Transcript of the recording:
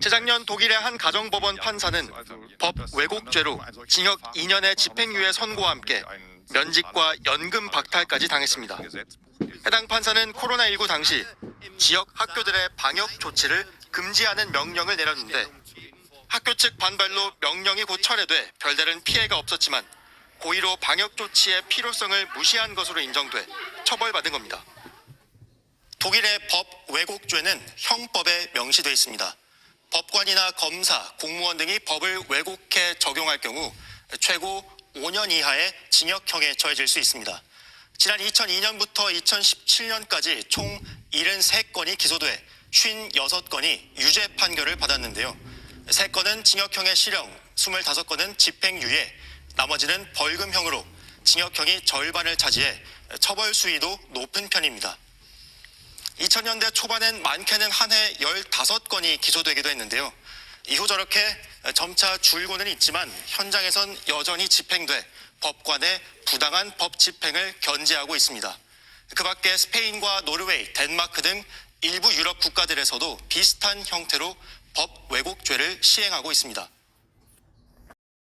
재작년 독일의 한 가정법원 판사는 법 왜곡죄로 징역 2년의 집행유예 선고와 함께 면직과 연금 박탈까지 당했습니다. 해당 판사는 코로나19 당시 지역 학교들의 방역 조치를 금지하는 명령을 내렸는데 학교 측 반발로 명령이 곧 철회돼 별다른 피해가 없었지만 고의로 방역 조치의 필요성을 무시한 것으로 인정돼 처벌받은 겁니다. 독일의 법 왜곡죄는 형법에 명시돼 있습니다. 법관이나 검사, 공무원 등이 법을 왜곡해 적용할 경우 최고 5년 이하의 징역형에 처해질 수 있습니다. 지난 2002년부터 2017년까지 총 73건이 기소돼 56건이 유죄 판결을 받았는데요. 3건은 징역형의 실형, 25건은 집행유예, 나머지는 벌금형으로 징역형이 절반을 차지해 처벌 수위도 높은 편입니다. 2000년대 초반엔 많게는 한 해 15건이 기소되기도 했는데요. 이후 저렇게 점차 줄고는 있지만 현장에선 여전히 집행돼 법관의 부당한 법 집행을 견제하고 있습니다. 그 밖에 스페인과 노르웨이, 덴마크 등 일부 유럽 국가들에서도 비슷한 형태로 법 왜곡죄를 시행하고 있습니다.